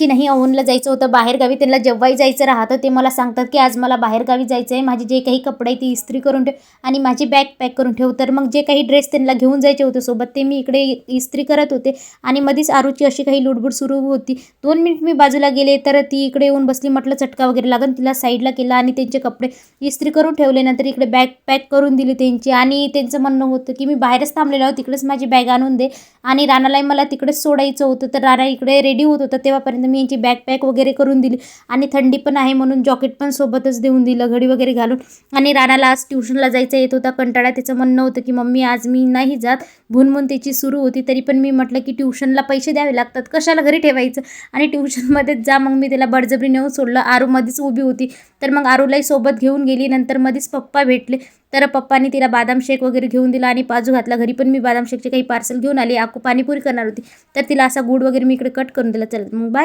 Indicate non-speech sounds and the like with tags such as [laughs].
की नाही अवनला जायचं होतं बाहेरगावी त्यांना जेव्हाही जायचं राहतं ते मला सांगतात की आज मला बाहेरगावी जायचं आहे माझे जे काही कपडे आहे ते इस्त्री करून ठेव आणि माझी बॅग पॅक करून ठेव. तर मग जे काही ड्रेस त्यांना घेऊन जायचे होते सोबत ते मी इकडे इस्त्री करत होते आणि मध्येच आरूची अशी काही लुडबुड सुरू होती. दोन मिनिट मी बाजूला गेले तर ती इकडे येऊन बसली म्हटलं चटका वगैरे लागन तिला साईडला केला आणि त्यांचे कपडे इस्त्री करून ठेवले. नंतर इकडे बॅग पॅक करून दिली त्यांची आणि त्यांचं म्हणणं होतं की मी बाहेरच थांबलेलो आहोत तिकडेच माझी बॅग आणून दे. आणि राणालाही मला तिकडेच सोडायचं होतं तर राणा इकडे रेडी होत होतं तेव्हापर्यंत मी यांची बॅकपॅक वगैरे करून दिली. आणि थंडी पण आहे म्हणून जॉकेट पण सोबतच देऊन दिलं घडी वगैरे घालून. आणि राणाला आज ट्युशनला जायचं येत होता. कंटाळा त्याचं म्हणणं होतं की मम्मी आज मी नाही जात. भूनमून त्याची सुरू होती. तरी पण मी म्हटलं की ट्युशनला पैसे द्यावे लागतात. कशाला घरी ठेवायचं? आणि ट्युशनमध्येच [laughs] जा. मग मी त्याला बळजबरी नेऊन सोडलं. आरूमध्येच उभी होती. तर मग आरूलाही सोबत घेऊन गेली. नंतर मध्येच पप्पा भेटले. तर पप्पानी तिला बादाम शेक वगैरे घेऊन दिला. आणि बाजू घातला. घरी पण मी बादाम शेकचे काही पार्सल घेऊन आली. आकू पाणीपुरी करणार होती. तर तिला असा गुड वगैरे मी इकडे कट करून दिला. चल मग बाय